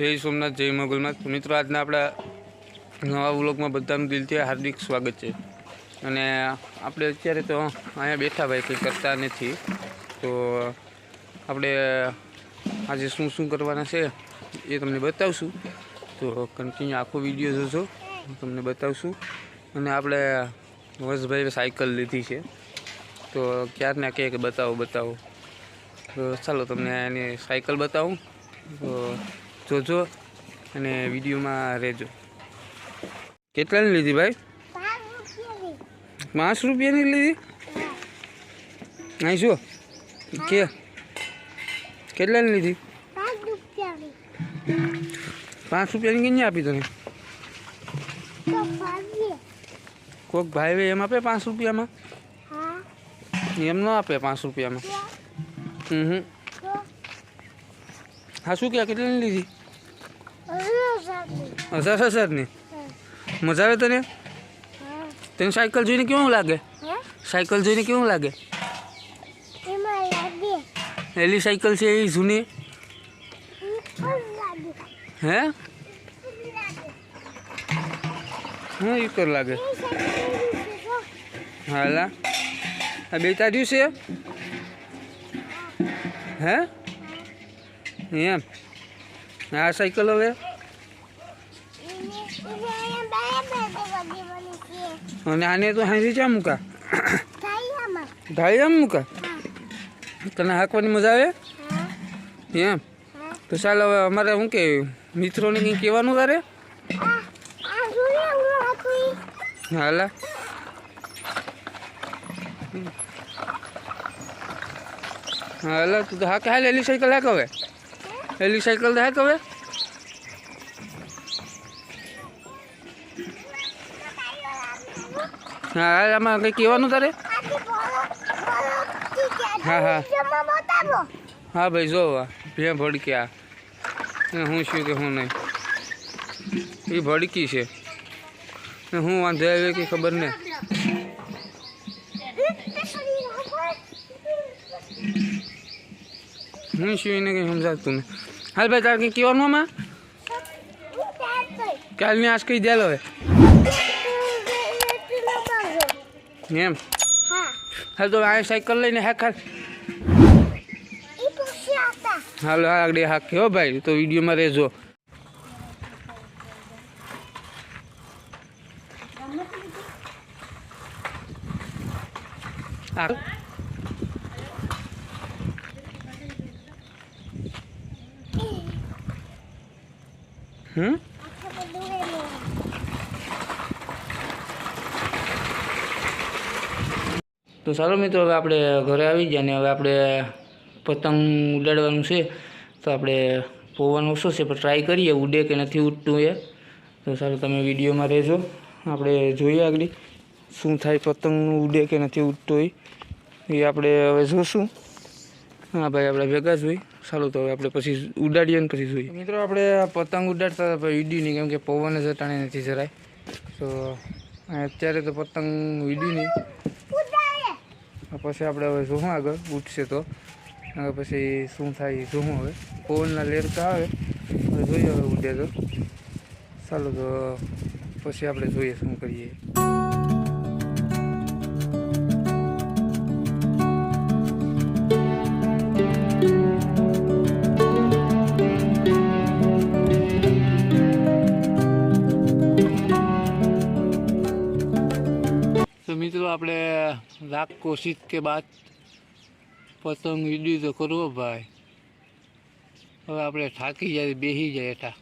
જય સોમનાથ, જય મોગલમાં તો મિત્રો, આજના આપણા નવા વ્લોગમાં બધાનું દિલથી હાર્દિક સ્વાગત છે. અને આપણે અત્યારે તો અહીંયા બેઠા ભાઈ, કંઈ કરતા નથી. તો આપણે આજે શું શું કરવાના છે એ તમને બતાવશું. તો કન્ટિન્યુ આખો વીડિયો જોજો. હું તમને બતાવશું. અને આપણે વસભાઈએ સાયકલ લીધી છે. તો ક્યારના કહે કે બતાવો બતાવો. તો ચાલો તમને એની સાયકલ બતાવું. તો જોજો અને વિડીયોમાં રહેજો. કેટલાની લીધી ભાઈ? પાંચ રૂપિયાની લીધી? અહીં શું કે કેટલાની લીધી? પાંચ રૂપિયાની કેમ આપી તને? કોક ભાઈ એમ આપે પાંચ રૂપિયામાં? એમ ન આપે પાંચ રૂપિયામાં. હમ હા, શું કે કેટલાની લીધી? હજાર હજારની? મજા આવે તને? તને સાયકલ જોઈને કેવું લાગે? સાયકલ જોઈને કેવું લાગે? એલી સાયકલ છે એ જૂની? હે? હા એ કર લાગે. હાલા. આ બે તાર્યું છે? હે. એમ. આ સાયકલ હવે? અને આને તો હાંસી ચા મૂકા? ઢાળી આમ મૂકા? તને હાંકવાની મજા આવે? એમ? તો ચાલ હવે અમારે શું કે, મિત્રોને કંઈ કહેવાનું તારે? હાલા. હાલા, તું તો હાકે હાલ, એલી સાયકલ હાક હવે? એલી સાયકલ હાક હવે? હા આમાં કંઈ કહેવાનું તારે? હા હા. હા, ભાઈ, જો ભે ભડક્યા હું શું કે હું નહીં? એ ભડકી છે. હું વાંધો આવ્યો કે ખબર નહીં? હું શું એને કંઈ સમજાતું ને હાલ ભાઈ તારે કંઈ કહેવાનું આમાં કાલની આજ કહી દેલો હવે એમ હાલ તો આ સાયકલ લઈને હાક હાલ હાલો આગળ હાક હો ભાઈ તો વિડીયોમાં રહેજો આ હમ તો સારો મિત્રો, હવે આપણે ઘરે આવી ગયા ને હવે આપણે પતંગ ઉડાડવાનું છે. તો આપણે પવન ઓછો છે, પણ ટ્રાય કરીએ. ઉડે કે નથી ઉડતું એ. તો સારું, તમે વિડીયોમાં રહેજો. આપણે જોઈએ આગળ શું થાય પતંગનું ઉડે કે નથી ઉડતું એ. એ આપણે હવે જોશું. હા, ભાઈ, આપણે ભેગા જ હોય. સારું તો હવે આપણે પછી ઉડાડીએ ને પછી જોઈએ. મિત્રો, આપણે પતંગ ઉડાડતા હતા, પણ નહીં કેમ કે પવન જ અટાણે નથી જરાય. તો અત્યારે તો પતંગ વીડ્યું નહીં પછી આપણે હવે જોઉં આગળ ઉઠશે તો. પછી શું થાય જોઉં હવે. પવનના લેરકા આવે. હવે જોઈએ હવે ઉડે તો. ચાલો તો પછી આપણે જોઈએ શું કરીએ. લાખ કોશિશ કે બાદ પતંગ વીડ્યું તો કરવો ભાઈ. હવે આપણે થાકી જાય, બેસી જાય હતા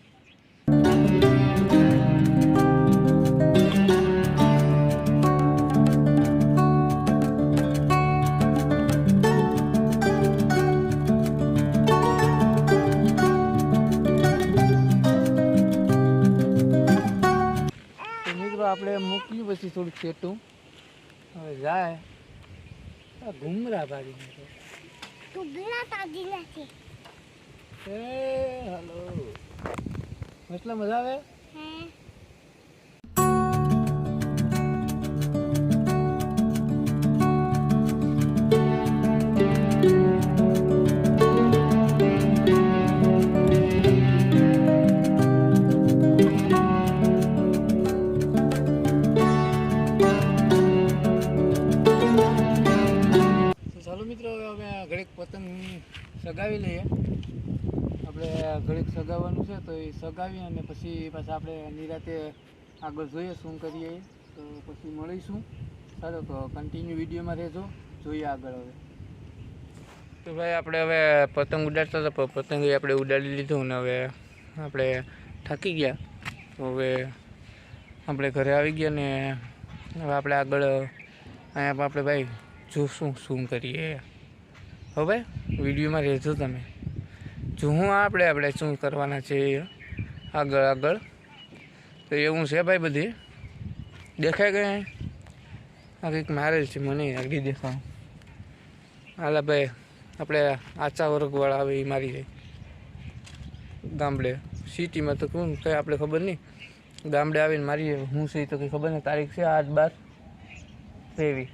મિત્રો, આપણે મૂક્યું પછી થોડુંક ખેતું હવે જાય. આ ઘૂમરા પાડીને તો. એ હલો. મતલબ મજા આવે? સગાવી લઈએ. આપણે ઘડીક સગાવવાનું છે તો એ સગાવી અને પછી પાછા આપણે નિરાતે આગળ જોઈએ શું કરીએ. તો પછી મળીશું. સારો, તો કન્ટિન્યુ વિડીયોમાં રહેજો. જોઈએ આગળ હવે. તો ભાઈ આપણે હવે પતંગ ઉડાડતા હતા પતંગ આપણે ઉડાડી લીધું ને હવે આપણે થાકી ગયા. તો હવે આપણે ઘરે આવી ગયા ને હવે આપણે આગળ અહીંયા આપણે ભાઈ જોશું શું કરીએ. હવે વિડીયોમાં રહેજો તમે. જોવું આપણે આપણે શું કરવાના છે આગળ આગળ. તો એવું છે ભાઈ બધી? દેખાય ગઈ આ કંઈક મારેલ છે, મને આગળ દેખાવ હાલા ભાઈ, આપણે આચા વર્ગવાળા આવે એ મારી જાય ગામડે. સિટીમાં તો કોણ કંઈ આપણે ખબર નહીં. ગામડે આવીને મારી હું છે તો કંઈ ખબર નહીં. તારીખ છે આઠ બાર. એવી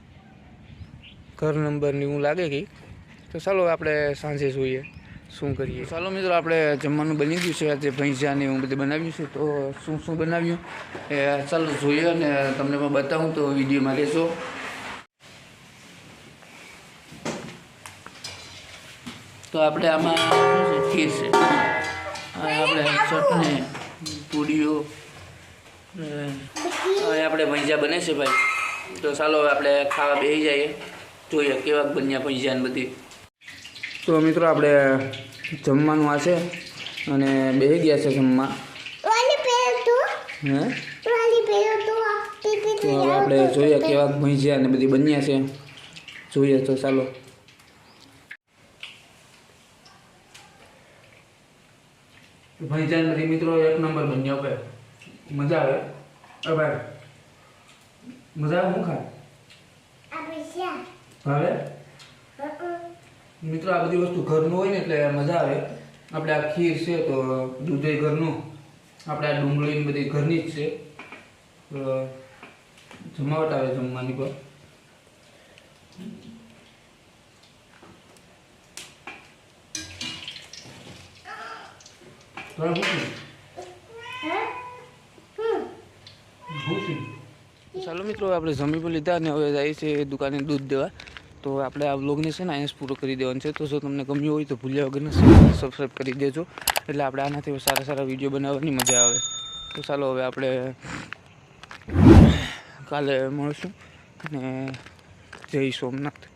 ઘર નંબરની હું લાગે કંઈ તો ચાલો આપણે સાંજે જોઈએ, શું કરીએ. ચાલો મિત્રો, આપણે જમવાનું બની ગયું છે, આજે ભૈંસા હું બધું બનાવ્યું છે, તો શું શું બનાવ્યું? એ ચાલો જોઈએ અને તમને પણ બતાવું, તો વિડીયોમાં રહેશો તો આપણે આમાં શું છે, ખીર છે. આપણે ચટણી હવે આપણે ભજીયા બને છે ભાઈ. તો ચાલો આપણે ખાવા બેસી જઈએ. જોઈએ કેવા બન્યા ભજીયા ને બધી. તો મિત્રો આપણે જમવાનું આ છે અને બેસી ગયા છે જમવા. તું. હવે આપણે જોઈએ કેવા ભજીયા ને બધી બન્યા છે. જોઈએ તો ચાલો. ભજીયા બધી મિત્રો એક નંબર બન્યો ભાઈ મજા આવે. અ ભાઈ મજા આવે હું ખાય? હવે મિત્રો, આ બધી વસ્તુ ઘરનું હોય ને એટલે મજા આવે. આપણે આ ખીર છે તો દૂધ ઘરનું. આપણે આ ડુંગળી બધી ઘરની જ છે. જમાવટ આવે જમવાની પર ચાલો મિત્રો, આપણે જમી પણ લીધા અને હવે જાય છે દુકાને દૂધ દેવા. તો આપણે આ વ્લોગને છે ને અહીંયા પૂરો કરી દેવાનો છે. તો જો તમને ગમ્યું હોય તો ભૂલ્યા વગરને સબસ્ક્રાઈબ કરી દેજો. એટલે આપણે આનાથી સારા સારા વીડિયો બનાવવાની મજા આવે. તો ચાલો હવે આપણે કાલે મળશું અને જય સોમનાથ.